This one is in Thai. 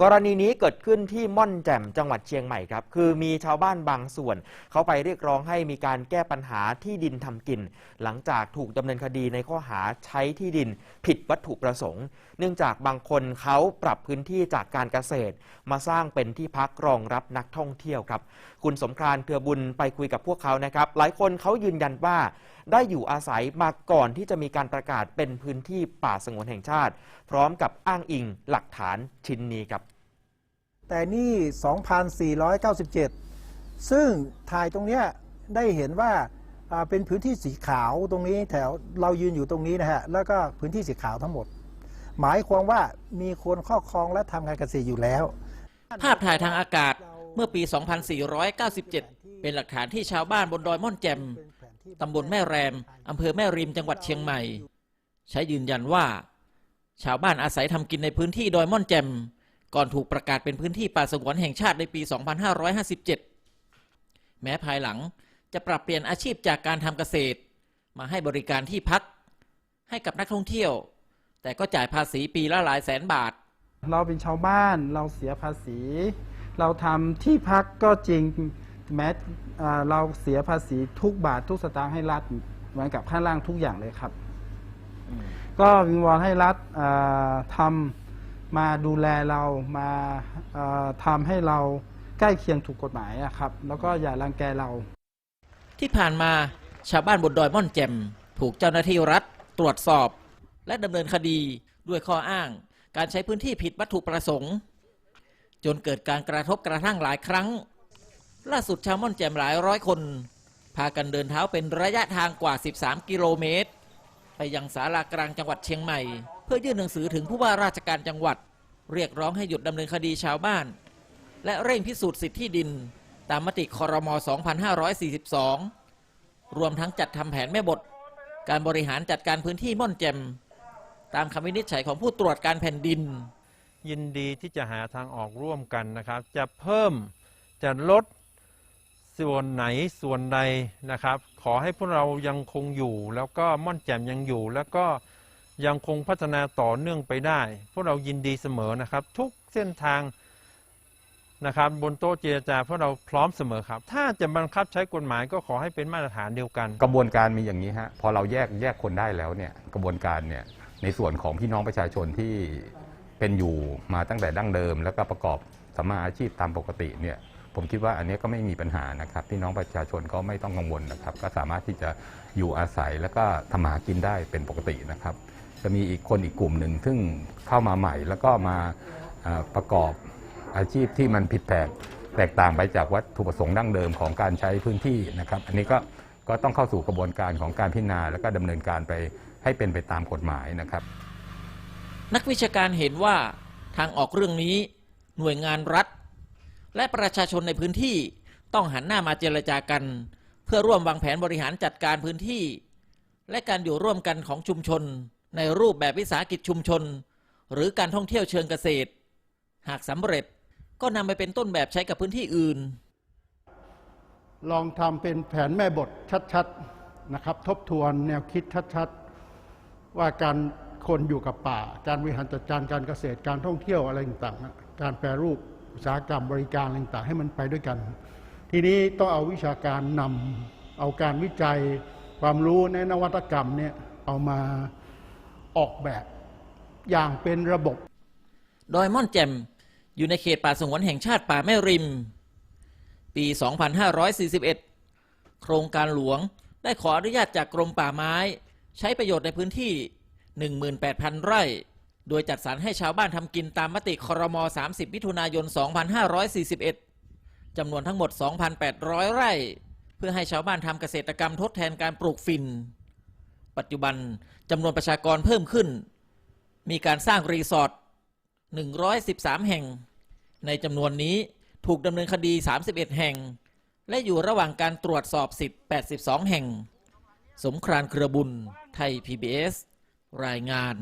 กรณีนี้เกิดขึ้นที่ม่อนแจ่มจังหวัดเชียงใหม่ครับ คือมีชาวบ้านบางส่วน เขาไปเรียกร้องให้มีการแก้ปัญหาที่ดินทำกิน หลังจากถูกดำเนินคดีในข้อหาใช้ที่ดินผิดวัตถุประสงค์ เนื่องจากบางคนเขาปรับพื้นที่จากการเกษตร มาสร้างเป็นที่พักรองรับนักท่องเที่ยวครับ คุณสมครานเครือบุญไปคุยกับพวกเขานะครับ หลายคนเขายืนยันว่า ได้อยู่อาศัยมาก่อนที่จะมีการประกาศเป็นพื้นที่ป่าสงวนแห่งชาติ พร้อมกับอ้างอิงหลักฐานชิ้นนี้ครับ แต่นี่ 2,497 ซึ่งถ่ายตรงเนี้ยได้เห็นว่าเป็นพื้นที่สีขาวตรงนี้แถวเรายืนอยู่ตรงนี้นะฮะ แล้วก็พื้นที่สีขาวทั้งหมด หมายความว่ามีคนครอบครองและทำการเกษตรอยู่แล้ว ภาพถ่ายทางอากาศเมื่อปี 2497 เป็นหลักฐานที่ชาวบ้านบนดอยม่อนแจ่มตำบลแม่แรมอำเภอแม่ริมจังหวัดเชียงใหม่ ใช้ยืนยันว่า ชาวบ้านอาศัยทำกินในพื้นที่ดอยม่อนแจ่ม ก่อนถูกประกาศเป็นพื้นที่ป่าสงวนแห่งชาติในปี 2557 แม้ภายหลังจะปรับเปลี่ยนอาชีพจากการทำเกษตร มาให้บริการที่พัก ให้กับนักท่องเที่ยว แต่ก็จ่ายภาษีปีละหลายแสนบาท เราเป็นชาวบ้านเราเสียภาษี เราทำที่พักก็จริงแม้อ่าเราเสียภาษีทุกบาททุกสตางค์ให้รัฐเหมือนกับข้างล่างทุกอย่างเลยครับ ก็วิงวอนให้รัฐอ่าทำ มาดูแลเรามาทำให้เราใกล้เคียงถูกกฎหมายอะครับ แล้วก็อย่ารังแกเรา ที่ผ่านมาชาวบ้านบนดอยม่อนแจ่มถูกเจ้าหน้าที่รัฐตรวจสอบ และดำเนินคดีด้วยข้ออ้าง การใช้พื้นที่ผิดวัตถุประสงค์ จนเกิดการกระทบกระทั่งหลายครั้ง ล่าสุดชาวม่อนแจ่มหลายร้อยคน พากันเดินเท้าเป็นระยะทางกว่า 13 กิโลเมตร ไปยังศาลากลางจังหวัดเชียงใหม่ เพื่อยื่นหนังสือถึงผู้ว่าราชการจังหวัด เรียกร้องให้หยุดดำเนินคดีชาวบ้าน และเร่งพิสูจน์สิทธิที่ดิน ตามมติคอรมอ2542 รวมทั้งจัดทำแผนแม่บท การบริหารจัดการพื้นที่ม่อนแจ่มตามคำวินิจฉัยของผู้ตรวจการแผ่นดิน ยินดีที่จะหาทางออกร่วมกันนะครับ จะเพิ่มจะลดส่วนไหนส่วนใดนะครับ ขอให้พวกเรายังคงอยู่ แล้วก็ม่อนแจ่มยังอยู่แล้วก็ ยังคงพัฒนาต่อเนื่องไปได้ พวกเรายินดีเสมอนะครับ ทุกเส้นทางนะครับบนโต๊ะเจรจาพวกเราพร้อมเสมอครับ ถ้าจะบังคับใช้กฎหมายก็ขอให้เป็นมาตรฐานเดียวกัน กระบวนการมีอย่างนี้ฮะพอเราแยกแยกคนได้แล้วเนี่ยกระบวนการเนี่ยในส่วนของพี่น้องประชาชนที่เป็นอยู่มาตั้งแต่ดั้งเดิม แล้วก็ประกอบสมมาอาชีพตามปกติเนี่ยผมคิดว่าอันนี้ก็ไม่มีปัญหานะครับพี่น้องประชาชนก็ไม่ต้องกังวลนะครับ ก็สามารถที่จะอยู่อาศัยแล้วก็ทำหากินได้เป็นปกตินะครับ จะมีอีกคนอีกกลุ่มหนึ่งซึ่งเข้ามาใหม่ แล้วก็มาประกอบอาชีพที่มันผิดแปลกแตกต่างไปจากวัตถุประสงค์ดั้งเดิมของการใช้พื้นที่นะครับ อันนี้ก็ก็ต้องเข้าสู่กระบวนการของการพิจารณา แล้วก็ดำเนินการไปให้เป็นไปตามกฎหมายนะครับ นักวิชาการเห็นว่าทางออกเรื่องนี้ หน่วยงานรัฐ และประชาชนในพื้นที่ต้องหันหน้ามาเจรจากัน เพื่อร่วมวางแผนบริหารจัดการพื้นที่ และการอยู่ร่วมกันของชุมชน ในรูปแบบวิสาหกิจชุมชน หรือการท่องเที่ยวเชิงเกษตร หากสำเร็จก็นำไปเป็นต้นแบบใช้กับพื้นที่อื่น ลองทำเป็นแผนแม่บทชัดๆนะครับ ทบทวนแนวคิดชัดๆ ว่าการคนอยู่กับป่า การบริหารจัดการการเกษตรการท่องเที่ยวอะไรต่างๆ การแปรรูปอุตสาหกรรมบริการอะไรต่างๆ ให้มันไปด้วยกัน ทีนี้ต้องเอาวิชาการนำเอาการวิจัยความรู้ในนวัตกรรมเนี่ยเอามา ออกแบบอย่างเป็นระบบ ดอยม่อนแจ่มอยู่ในเขตป่าสงวนแห่งชาติป่าแม่ริม ปี 2541 โครงการหลวงได้ขออนุญาตจากกรมป่าไม้ ใช้ประโยชน์ในพื้นที่ 18,000 ไร่ โดยจัดสรรให้ชาวบ้านทำกินตามมติครม30 มิถุนายน 2541 จำนวนทั้งหมด 2,800 ไร่ เพื่อให้ชาวบ้านทำเกษตรกรรมทดแทนการปลูกฝิ่น ปัจจุบันจำนวนประชากรเพิ่มขึ้น มีการสร้างรีสอร์ท 113 แห่ง ในจำนวนนี้ถูกดำเนินคดี 31 แห่ง และอยู่ระหว่างการตรวจสอบสิทธิ์ 82 แห่ง สมครานเครือบุญ ไทย PBS รายงาน